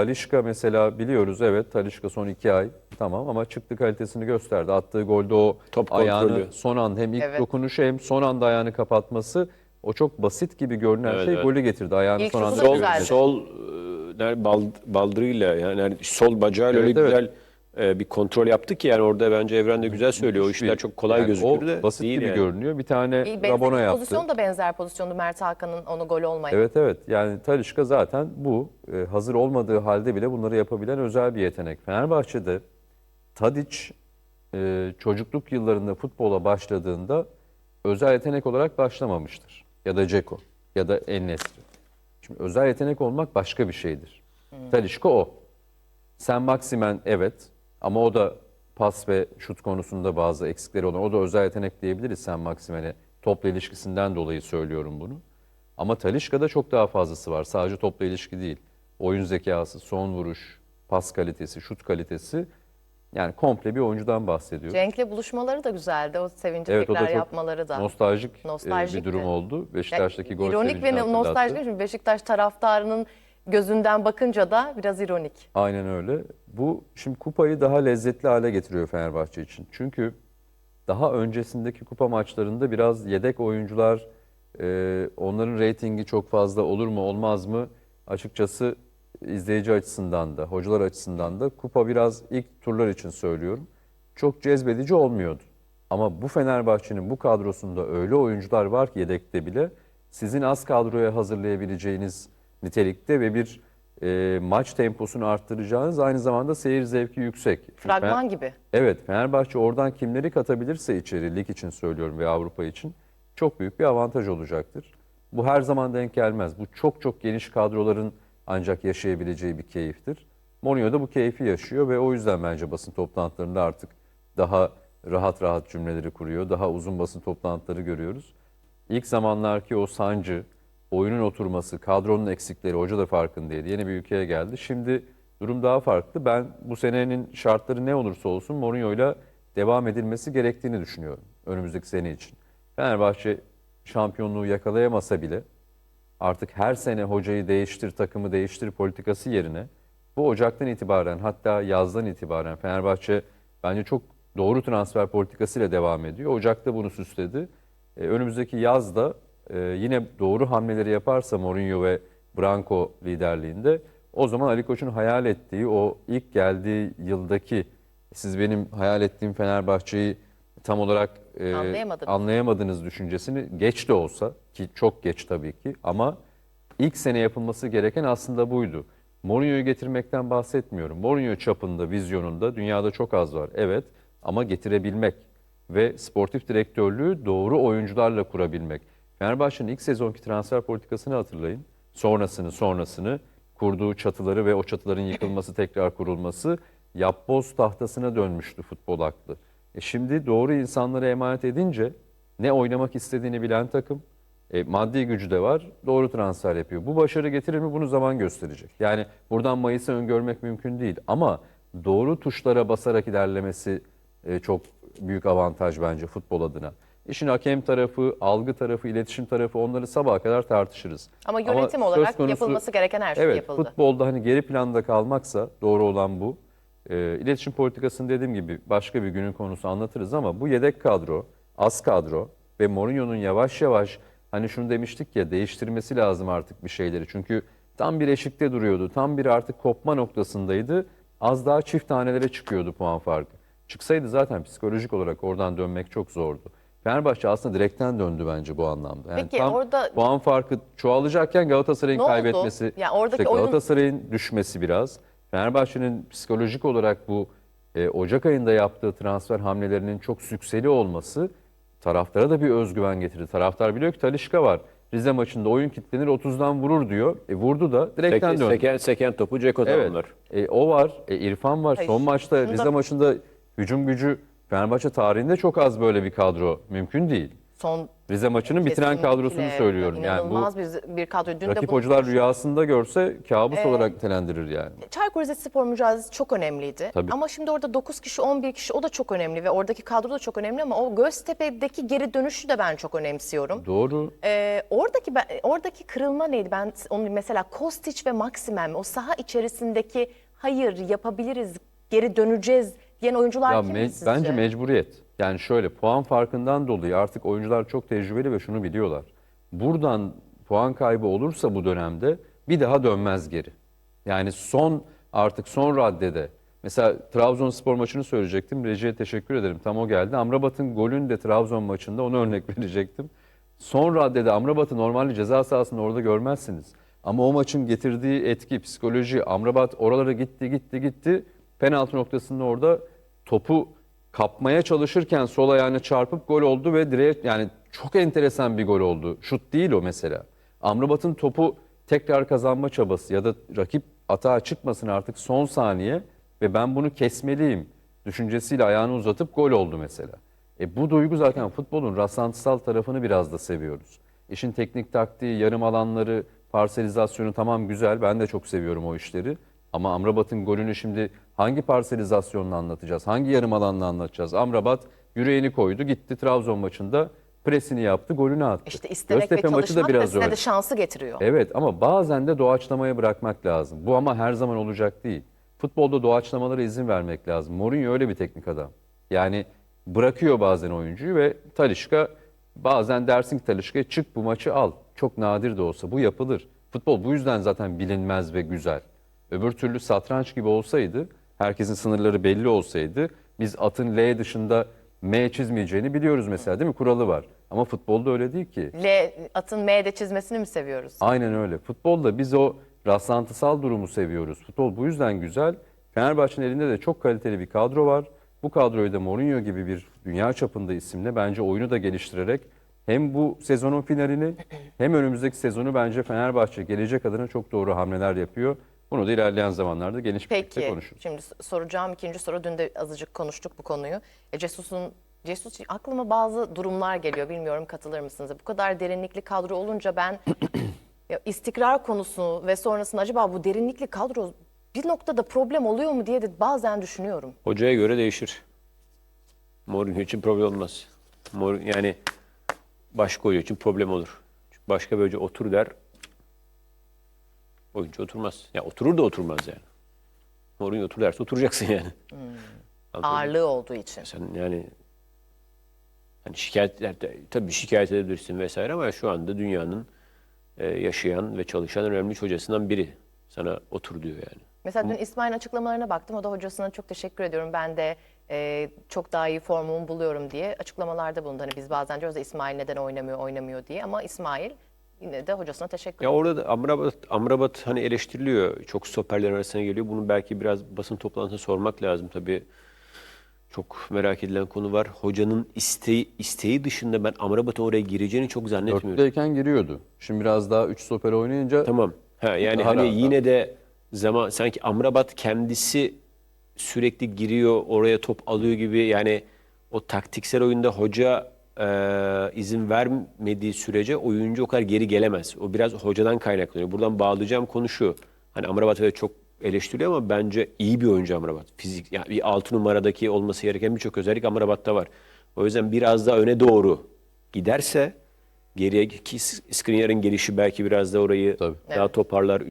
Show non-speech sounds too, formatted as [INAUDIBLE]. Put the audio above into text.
Talişka mesela biliyoruz evet Talişka son iki ay tamam ama çıktı kalitesini gösterdi. Attığı golde o Top ayağını kontrolü. son an hem ilk Evet. dokunuşu hem son anda ayağını kapatması o çok basit gibi görünen Evet, şey evet. golü getirdi. Ayağını İlk son şutu anda da Sol, güzeldi. sol e, ner- bald, baldırıyla yani hani sol bacağıyla Evet, öyle evet. güzel e, bir kontrol yaptı ki yani orada bence Evren de güzel söylüyor. O işler çok kolay Yani gözükür o de basit değil gibi yani. görünüyor. Bir tane benzer- Rabona yaptı. Pozisyon da benzer pozisyondu Mert Hakan'ın onu gol olmayan. Evet evet yani Talişka zaten bu e, hazır olmadığı halde bile bunları yapabilen özel bir yetenek. Fenerbahçe'de Tadic e, çocukluk yıllarında futbola başladığında özel yetenek olarak başlamamıştır. Ya da Ceko ya da Ennesri. Şimdi özel yetenek olmak başka bir şeydir. Talişka o. Sen Maximen evet ama o da pas ve şut konusunda bazı eksikleri olan. O da özel yetenek diyebiliriz Sen Maximen'e. Topla ilişkisinden dolayı söylüyorum bunu. Ama Talişka'da çok daha fazlası var. Sadece topla ilişki değil. Oyun zekası, son vuruş, pas kalitesi, şut kalitesi. Yani komple bir oyuncudan bahsediyoruz. Cenk'le buluşmaları da güzeldi. O sevinci Evet o tekrar da çok yapmaları da. nostaljik, e, bir durum oldu. Beşiktaş'taki gol İronik ve nostaljik? Beşiktaş taraftarının gözünden bakınca da biraz ironik. Aynen öyle. Bu şimdi kupayı daha lezzetli hale getiriyor Fenerbahçe için. Çünkü daha öncesindeki kupa maçlarında biraz yedek oyuncular, e, onların reytingi çok fazla olur mu olmaz mı? Açıkçası izleyici açısından da, hocalar açısından da kupa biraz ilk turlar için söylüyorum. Çok cezbedici olmuyordu. Ama bu Fenerbahçe'nin bu kadrosunda öyle oyuncular var ki yedekte bile sizin az kadroya hazırlayabileceğiniz nitelikte ve bir e, maç temposunu arttıracağınız aynı zamanda seyir zevki yüksek. Fragman Fener- gibi. Evet Fenerbahçe oradan kimleri katabilirse içeri lig için söylüyorum ve Avrupa için çok büyük bir avantaj olacaktır. Bu her zaman denk gelmez. Bu çok çok geniş kadroların ancak yaşayabileceği bir keyiftir. Mourinho da bu keyfi yaşıyor ve o yüzden bence basın toplantılarında artık daha rahat rahat cümleleri kuruyor. Daha uzun basın toplantıları görüyoruz. İlk zamanlarki o sancı, oyunun oturması, kadronun eksikleri, hoca da farkındaydı. Yeni bir ülkeye geldi. Şimdi durum daha farklı. Ben bu senenin şartları ne olursa olsun Mourinho'yla devam edilmesi gerektiğini düşünüyorum önümüzdeki sene için. Fenerbahçe şampiyonluğu yakalayamasa bile artık her sene hocayı değiştir, takımı değiştir politikası yerine bu Ocak'tan itibaren hatta yazdan itibaren Fenerbahçe bence çok doğru transfer politikasıyla devam ediyor. Ocak'ta bunu süsledi. Ee, önümüzdeki yazda e, yine doğru hamleleri yaparsa Mourinho ve Branco liderliğinde o zaman Ali Koç'un hayal ettiği o ilk geldiği yıldaki siz benim hayal ettiğim Fenerbahçe'yi tam olarak e, Anlayamadınız. anlayamadığınız düşüncesini geç de olsa ki çok geç tabii ki ama ilk sene yapılması gereken aslında buydu. Mourinho'yu getirmekten bahsetmiyorum. Mourinho çapında, vizyonunda dünyada çok az var. Evet ama getirebilmek ve sportif direktörlüğü doğru oyuncularla kurabilmek. Fenerbahçe'nin ilk sezonki transfer politikasını hatırlayın. Sonrasını, sonrasını kurduğu çatıları ve o çatıların yıkılması, tekrar kurulması yapboz tahtasına dönmüştü futbol aklı. E şimdi doğru insanlara emanet edince ne oynamak istediğini bilen takım, e, maddi gücü de var, doğru transfer yapıyor. Bu başarı getirir mi bunu zaman gösterecek. Yani buradan Mayıs'ı öngörmek mümkün değil ama doğru tuşlara basarak ilerlemesi e, çok büyük avantaj bence futbol adına. İşin hakem tarafı, algı tarafı, iletişim tarafı onları sabaha kadar tartışırız. Ama yönetim söz olarak konusu- yapılması gereken her şey evet, yapıldı. futbolda hani geri planda kalmaksa doğru olan bu. E, iletişim politikasını dediğim gibi başka bir günün konusu anlatırız ama bu yedek kadro, az kadro ve Mourinho'nun yavaş yavaş hani şunu demiştik ya değiştirmesi lazım artık bir şeyleri. Çünkü tam bir eşikte duruyordu. Tam bir artık kopma noktasındaydı. Az daha çift tanelere çıkıyordu puan farkı. Çıksaydı zaten psikolojik olarak oradan dönmek çok zordu. Fenerbahçe aslında direkten döndü bence bu anlamda. Yani Peki, tam orada- puan farkı çoğalacakken Galatasaray'ın Ne oldu? kaybetmesi, Ya oradaki işte oyun- Galatasaray'ın düşmesi biraz. Fenerbahçe'nin psikolojik olarak bu e, Ocak ayında yaptığı transfer hamlelerinin çok sükseli olması taraftara da bir özgüven getirdi. Taraftar biliyor ki Talişka var. Rize maçında oyun kitlenir 30'dan vurur diyor. E, vurdu da direkten Seken, döndü. seken, seken topu Ceko Evet. tamamlar. E, o var. E, İrfan var. Hayır, Son maçta da- Rize maçında hücum gücü Fenerbahçe tarihinde çok az böyle bir kadro. Mümkün değil. Son Rize maçının bitiren kadrosunu söylüyorum. Yani bu İnanılmaz bir, bir kadro. Dün de rakip bunu hocalar rüyasında görse kabus olarak nitelendirir yani. Çaykur Rizespor mücadelesi çok önemliydi. Tabii. Ama şimdi orada 9 kişi, 11 kişi o da çok önemli ve oradaki kadro da çok önemli ama o Göztepe'deki geri dönüşü de ben çok önemsiyorum. Doğru. Ee, oradaki ben- oradaki kırılma neydi? Ben onu mesela Kostić ve Maximem o saha içerisindeki hayır yapabiliriz, geri döneceğiz diyen oyuncular Ya kimdi me- sizce? bence mecburiyet. Yani şöyle puan farkından dolayı artık oyuncular çok tecrübeli ve şunu biliyorlar. Buradan puan kaybı olursa bu dönemde bir daha dönmez geri. Yani son artık son raddede mesela Trabzonspor maçını söyleyecektim. Reji'ye teşekkür ederim. Tam o geldi. Amrabat'ın golünü de Trabzon maçında ona örnek [LAUGHS] verecektim. Son raddede Amrabat'ı normalde ceza sahasında orada görmezsiniz. Ama o maçın getirdiği etki, psikoloji, Amrabat oralara gitti, gitti, gitti. Penaltı noktasında orada topu kapmaya çalışırken sol ayağına çarpıp gol oldu ve direğe yani çok enteresan bir gol oldu. Şut değil o mesela. Amrabat'ın topu tekrar kazanma çabası ya da rakip atağa çıkmasın artık son saniye ve ben bunu kesmeliyim düşüncesiyle ayağını uzatıp gol oldu mesela. E bu duygu zaten futbolun rastlantısal tarafını biraz da seviyoruz. İşin teknik taktiği, yarım alanları, parselizasyonu tamam güzel. Ben de çok seviyorum o işleri. Ama Amrabat'ın golünü şimdi hangi parselizasyonla anlatacağız? Hangi yarım alanla anlatacağız? Amrabat yüreğini koydu, gitti Trabzon maçında presini yaptı, golünü attı. İşte istemek Göztepe ve maçı da biraz öyle. de şansı getiriyor. Evet ama bazen de doğaçlamaya bırakmak lazım. Bu ama her zaman olacak değil. Futbolda doğaçlamalara izin vermek lazım. Mourinho öyle bir teknik adam. Yani bırakıyor bazen oyuncuyu ve Talişka bazen dersin ki Talişka'ya çık bu maçı al. Çok nadir de olsa bu yapılır. Futbol bu yüzden zaten bilinmez ve güzel. Öbür türlü satranç gibi olsaydı, herkesin sınırları belli olsaydı biz atın L dışında M çizmeyeceğini biliyoruz mesela değil mi? Kuralı var. Ama futbolda öyle değil ki. L atın M'de çizmesini mi seviyoruz? Aynen öyle. Futbolda biz o rastlantısal durumu seviyoruz. Futbol bu yüzden güzel. Fenerbahçe'nin elinde de çok kaliteli bir kadro var. Bu kadroyu da Mourinho gibi bir dünya çapında isimle bence oyunu da geliştirerek hem bu sezonun finalini hem önümüzdeki sezonu bence Fenerbahçe gelecek adına çok doğru hamleler yapıyor. Bunu da ilerleyen zamanlarda geniş birlikte Peki konuşuruz. şimdi soracağım ikinci soru dün de azıcık konuştuk bu konuyu. E, Cesus'un Cesus aklıma bazı durumlar geliyor bilmiyorum katılır mısınız? Bu kadar derinlikli kadro olunca ben [CLEARS THROAT] ya istikrar konusu ve sonrasında acaba bu derinlikli kadro bir noktada problem oluyor mu diye de bazen düşünüyorum. Hocaya göre değişir. Mourinho için problem olmaz. Mor yani başka hoca için problem olur. Çünkü başka bir hoca otur der. Oyuncu oturmaz. Ya oturur da oturmaz yani. Mourinho otur derse oturacaksın yani. Anladın mı? Ağırlığı olduğu için. Sen yani hani şikayet tabii şikayet edebilirsin vesaire ama şu anda dünyanın e, yaşayan ve çalışan önemli hocasından biri sana otur diyor yani. Mesela dün İsmail'in açıklamalarına baktım. O da hocasına çok teşekkür ediyorum. Ben de e, çok daha iyi formumu buluyorum diye açıklamalarda bulundu. Hani biz bazen diyoruz da İsmail neden oynamıyor, oynamıyor diye. Ama İsmail yine de hocasına teşekkür Ya orada da Amrabat, Amrabat hani eleştiriliyor. Çok stoperler arasına geliyor. Bunu belki biraz basın toplantısında sormak lazım tabii. Çok merak edilen konu var. Hocanın isteği isteği dışında ben Amrabat'ın oraya gireceğini çok zannetmiyorum. Dörtlüdeyken giriyordu. Şimdi biraz daha 3 stoper oynayınca Tamam. Ha yani Daha hani rahat. yine de zaman sanki Amrabat kendisi sürekli giriyor, oraya top alıyor gibi yani o taktiksel oyunda hoca e, izin vermediği sürece oyuncu o kadar geri gelemez. O biraz hocadan kaynaklanıyor. Buradan bağlayacağım konu şu. Hani Amrabat evet çok eleştiriyor ama bence iyi bir oyuncu Amrabat. Fizik yani bir altı numaradaki olması gereken birçok özellik Amrabat'ta var. O yüzden biraz daha öne doğru giderse geriye ki Skriniar'ın gelişi belki biraz da orayı Tabii. daha toparlar.